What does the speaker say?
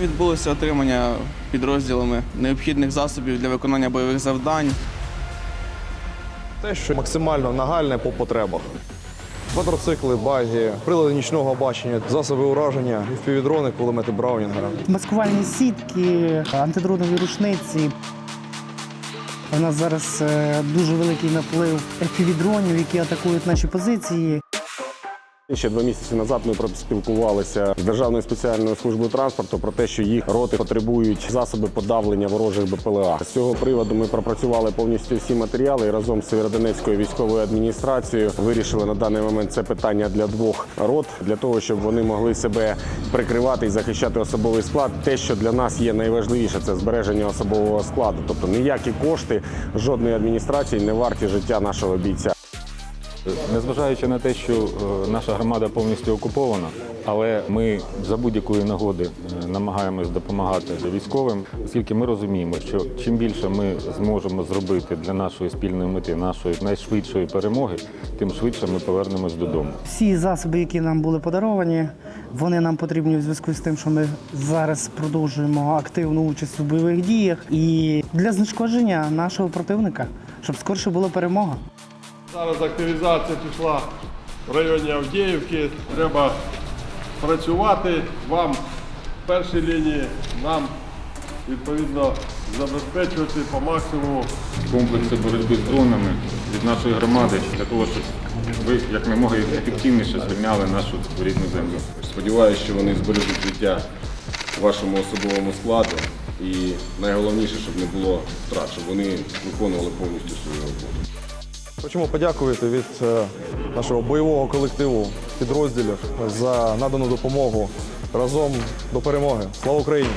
Відбулося отримання підрозділами необхідних засобів для виконання бойових завдань. Те, що максимально нагальне по потребах. Квадроцикли, баги, прилади нічного бачення, засоби ураження, впівдрони, кулемети Браунінгера. Маскувальні сітки, антидронові рушниці. У нас зараз е, дуже великий наплив FPV-дронів, які атакують наші позиції. Ще два місяці назад ми спілкувалися з Державною спеціальною службою транспорту про те, що їх роти потребують засоби подавлення ворожих БПЛА. З цього приводу ми пропрацювали повністю всі матеріали і разом з Сєвєродонецькою військовою адміністрацією вирішили на даний момент це питання для двох рот, для того, щоб вони могли себе прикривати і захищати особовий склад. Те, що для нас є найважливіше, це збереження особового складу. Тобто ніякі кошти жодної адміністрації не варті життя нашого бійця. Незважаючи на те, що е, наша громада повністю окупована, але ми за будь-якої нагоди е, намагаємось допомагати військовим, оскільки ми розуміємо, що чим більше ми зможемо зробити для нашої спільної мети, нашої найшвидшої перемоги, тим швидше ми повернемось додому. Всі засоби, які нам були подаровані, вони нам потрібні в зв'язку з тим, що ми зараз продовжуємо активну участь у бойових діях і для знешкодження нашого противника, щоб скорше була перемога. Зараз активізація пішла в районі Авдіївки. Треба працювати вам в першій лінії, нам відповідно забезпечувати по максимуму Комплекси боротьби з дронами від нашої громади для того, щоб ви як немога ефективніше звільняли нашу рідну землю. Сподіваюся, що вони збережуть життя вашому особовому складу. І найголовніше, щоб не було втрат, щоб вони виконували повністю свою роботу. Хочемо подякувати від е, нашого бойового колективу підрозділів за надану допомогу разом до перемоги. Слава Україні!